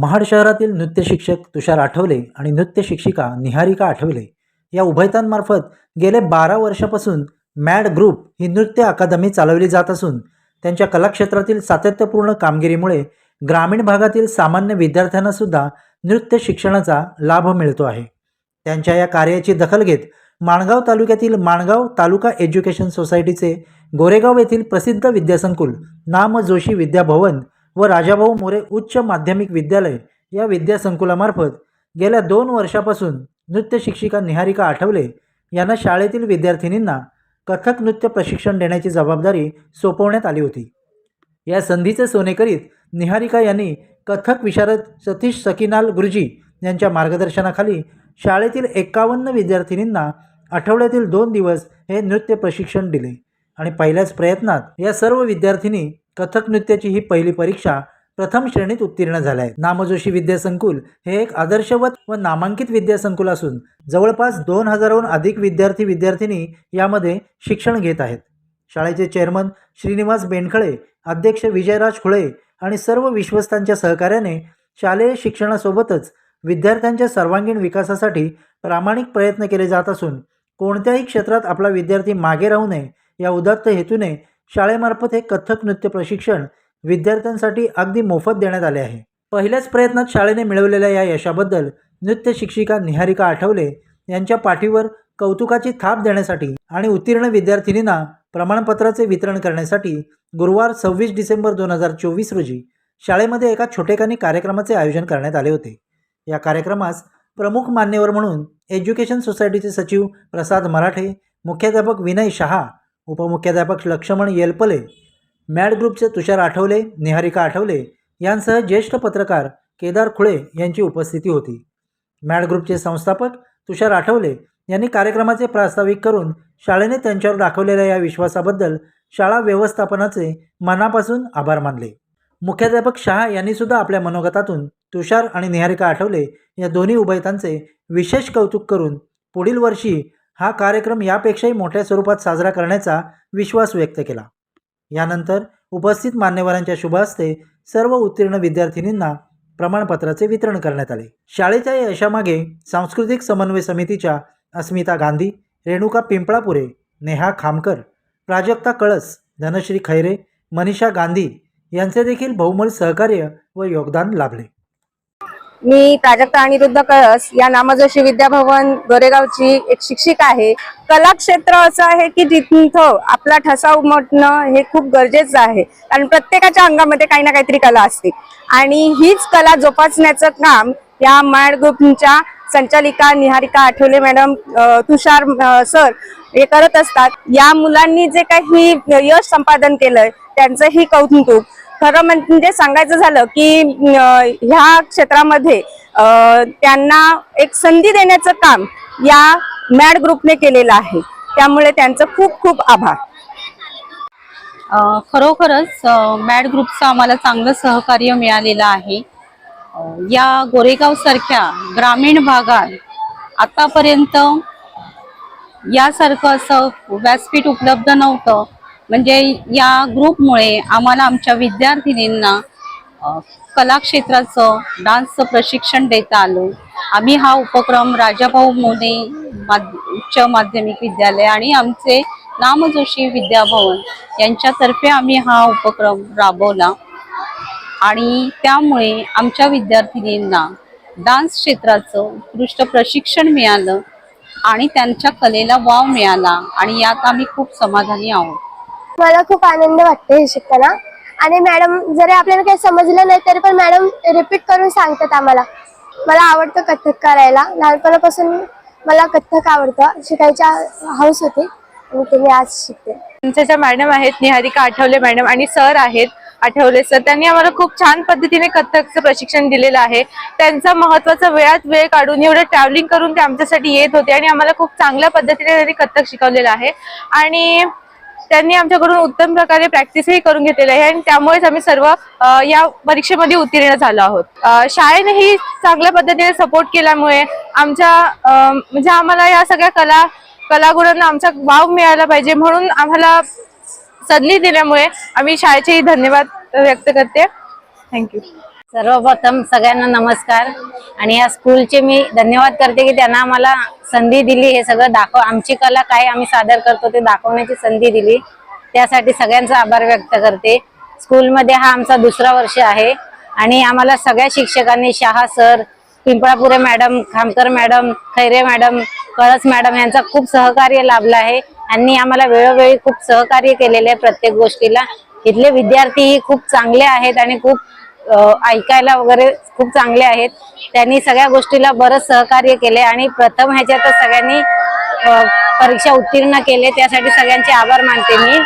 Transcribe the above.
महाड शहरातील नृत्य शिक्षक तुषार आठवले आणि नृत्य शिक्षिका निहारिका आठवले. या उभयतांमार्फत गेले बारा वर्षापासून मॅड ग्रुप ही नृत्य अकादमी चालवली जात असून त्यांच्या कलाक्षेत्रातील सातत्यपूर्ण कामगिरीमुळे ग्रामीण भागातील सामान्य विद्यार्थ्यांनासुद्धा नृत्य शिक्षणाचा लाभ मिळतो आहे. त्यांच्या या कार्याची दखल घेत माणगाव तालुक्यातील माणगाव तालुका एज्युकेशन सोसायटीचे गोरेगाव येथील प्रसिद्ध विद्यासंकुल नाम जोशी विद्याभवन व राजाभाऊ मोरे उच्च माध्यमिक विद्यालय या विद्यासंकुलामार्फत गेल्या दोन वर्षापासून नृत्य शिक्षिका निहारिका आठवले यांना शाळेतील विद्यार्थिनींना कथक नृत्य प्रशिक्षण देण्याची जबाबदारी सोपवण्यात आली होती. या संधीचे सोने करीत निहारिका यांनी कथक विशारद सतीश सकीनाल गुरुजी यांच्या मार्गदर्शनाखाली शाळेतील एकावन्न विद्यार्थिनींना आठवड्यातील दोन दिवस हे नृत्य प्रशिक्षण दिले आणि पहिल्याच प्रयत्नात या सर्व विद्यार्थिनी कथक नृत्याची ही पहिली परीक्षा प्रथम श्रेणीत उत्तीर्ण झाला आहे नामजोशी विद्यासंकुल हे एक आदर्शवत व नामांकित विद्यासंकुल असून जवळपास दोन हजाराहून अधिक विद्यार्थी विद्यार्थिनी यामध्ये शिक्षण घेत आहेत. शाळेचे चेअरमन श्रीनिवास बेनखळे अध्यक्ष विजयराज खुळे आणि सर्व विश्वस्तांच्या सहकार्याने शालेय शिक्षणासोबतच विद्यार्थ्यांच्या सर्वांगीण विकासासाठी प्रामाणिक प्रयत्न केले जात असून कोणत्याही क्षेत्रात आपला विद्यार्थी मागे राहू नये या उदात्त हेतूने शाळेमार्फत हे कथ्थक नृत्य प्रशिक्षण विद्यार्थ्यांसाठी अगदी मोफत देण्यात आले आहे. पहिल्याच प्रयत्नात शाळेने मिळवलेल्या या यशाबद्दल नृत्य शिक्षिका निहारिका आठवले यांच्या पाठीवर कौतुकाची थाप देण्यासाठी आणि उत्तीर्ण विद्यार्थिनींना प्रमाणपत्राचे वितरण करण्यासाठी गुरुवार सव्वीस डिसेंबर दोन हजार चोवीस रोजी शाळेमध्ये एका छोटेखानी कार्यक्रमाचे आयोजन करण्यात आले होते. या कार्यक्रमास प्रमुख मान्यवर म्हणून एज्युकेशन सोसायटीचे सचिव प्रसाद मराठे मुख्याध्यापक विनय शहा उपमुख्याध्यापक लक्ष्मण येलपले मॅड ग्रुपचे तुषार आठवले निहारिका आठवले यांसह ज्येष्ठ पत्रकार केदार खुळे यांची उपस्थिती होती. मॅड ग्रुपचे संस्थापक तुषार आठवले यांनी कार्यक्रमाचे प्रास्ताविक करून शाळेने त्यांच्यावर दाखवलेल्या या विश्वासाबद्दल शाळा व्यवस्थापनाचे मनापासून आभार मानले. मुख्याध्यापक शहा यांनी सुद्धा आपल्या मनोगतातून तुषार आणि निहारिका आठवले या दोन्ही उभयतांचे विशेष कौतुक करून पुढील वर्षी हा कार्यक्रम यापेक्षाही मोठ्या स्वरूपात साजरा करण्याचा विश्वास व्यक्त केला. यानंतर उपस्थित मान्यवरांच्या शुभास्ते सर्व उत्तीर्ण विद्यार्थिनींना प्रमाणपत्राचे वितरण करण्यात आले. शाळेच्या या यशामागे सांस्कृतिक समन्वय समितीच्या अस्मिता गांधी रेणुका पिंपळापुरे नेहा खामकर प्राजक्ता कळस धनश्री खैरे मनीषा गांधी यांचे देखील बहुमोल सहकार्य व योगदान लाभले. मी प्राजक्ता अनिरुद्ध कळस या नामजोशी विद्याभवन गोरेगावची एक शिक्षिका आहे. कलाक्षेत्र असं आहे की जिथं आपला ठसा उमटणं हे खूप गरजेचं आहे. कारण प्रत्येकाच्या अंगामध्ये काही ना काहीतरी कला असते. आणि हीच कला जोपासण्याचं काम या मॅड ग्रुपच्या संचालिका निहारिका आठवले मॅडम तुषार सर हे करत असतात. या मुलांनी जे काही यश संपादन केलंय त्यांचंही कौतुक. खरं म्हणजे सांगायचं झालं की ह्या क्षेत्रामध्ये त्यांना एक संधी देण्याचं काम या मॅड ग्रुपने केलेलं आहे. त्यामुळे त्यांचं खूप खूप आभार. खरोखरच मॅड ग्रुपचं आम्हाला चांगलं सहकार्य मिळालेलं आहे. या गोरेगाव सारख्या ग्रामीण भागात आतापर्यंत यासारखं असं व्यासपीठ उपलब्ध नव्हतं. म्हणजे या ग्रुपमुळे आम्हाला आमच्या विद्यार्थिनींना कलाक्षेत्राचं कला क्षेत्राचं डान्सचं प्रशिक्षण देता आलं. आम्ही हा उपक्रम राजाभाऊ मोने माध- उच्च माध्यमिक विद्यालय आणि आमचे नामजोशी विद्याभवन यांच्यातर्फे आम्ही हा उपक्रम राबवला. आणि त्यामुळे आमच्या विद्यार्थिनींना डान्स क्षेत्राचं उत्कृष्ट प्रशिक्षण मिळालं आणि त्यांच्या कलेला वाव मिळाला आणि यात आम्ही खूप समाधानी आहोत. मला खूप आनंद वाटतो हे शिकताना. आणि मॅडम जरी आपल्याला काही समजलं नाही तरी पण मॅडम रिपीट करून सांगतात आम्हाला. मला आवडतं कथ्थक करायला. लहानपणापासून मला कथ्थक आवडतं. शिकायच्या हौस होती. आणि ते मी आज शिकते. तुमच्या ज्या मॅडम आहेत निहारिका आठवले मॅडम आणि सर आहेत आठवले सर त्यांनी आम्हाला खूप छान पद्धतीने कथ्थकचं प्रशिक्षण दिलेलं आहे. त्यांचा महत्त्वाचा वेळात वेळ काढून एवढं ट्रॅव्हलिंग करून ते आमच्यासाठी येत होते आणि आम्हाला खूप चांगल्या पद्धतीने त्यांनी कथ्थक शिकवलेलं आहे. आणि त्यांनी आमच्याकडून उत्तम प्रकारे प्रॅक्टिसही करून घेतलेली आहे. आणि त्यामुळेच आम्ही सर्व या परीक्षेमध्ये उत्तीर्ण झालो आहोत. शाळेनेही चांगल्या पद्धतीने सपोर्ट केल्यामुळे आमच्या म्हणजे आम्हाला या सगळ्या कला कलागुणांना आमचा वाव मिळाला पाहिजे म्हणून आम्हाला संधी दिल्यामुळे आम्ही शाळेचेही धन्यवाद व्यक्त करते. थँक्यू सर्वप्रथम सगळ्यांना नमस्कार. आणि या स्कूलचे मी धन्यवाद करते की त्यांना आम्हाला संधी दिली. हे सगळं दाखव आमची कला काय आम्ही सादर करतो ते दाखवण्याची संधी दिली. त्यासाठी सगळ्यांचा आभार व्यक्त करते. स्कूलमध्ये हा आमचा दुसरा वर्ष आहे. आणि आम्हाला सगळ्या शिक्षकांनी Shah sir Pimplapure madam Khamkar madam Khaire madam Kalas madam यांचा खूप सहकार्य लाभलं आहे. यांनी आम्हाला वेळोवेळी खूप सहकार्य केलेले आहे प्रत्येक गोष्टीला. इथले विद्यार्थीही खूप चांगले आहेत आणि खूप ऐकायला वगैरे खूप चांगले आहेत. त्यांनी सगळ्या गोष्टीला बरंच सहकार्य केले आणि प्रथम ह्याच्यातच सगळ्यांनी परीक्षा उत्तीर्ण केले. त्यासाठी सगळ्यांचे आभार मानते मी.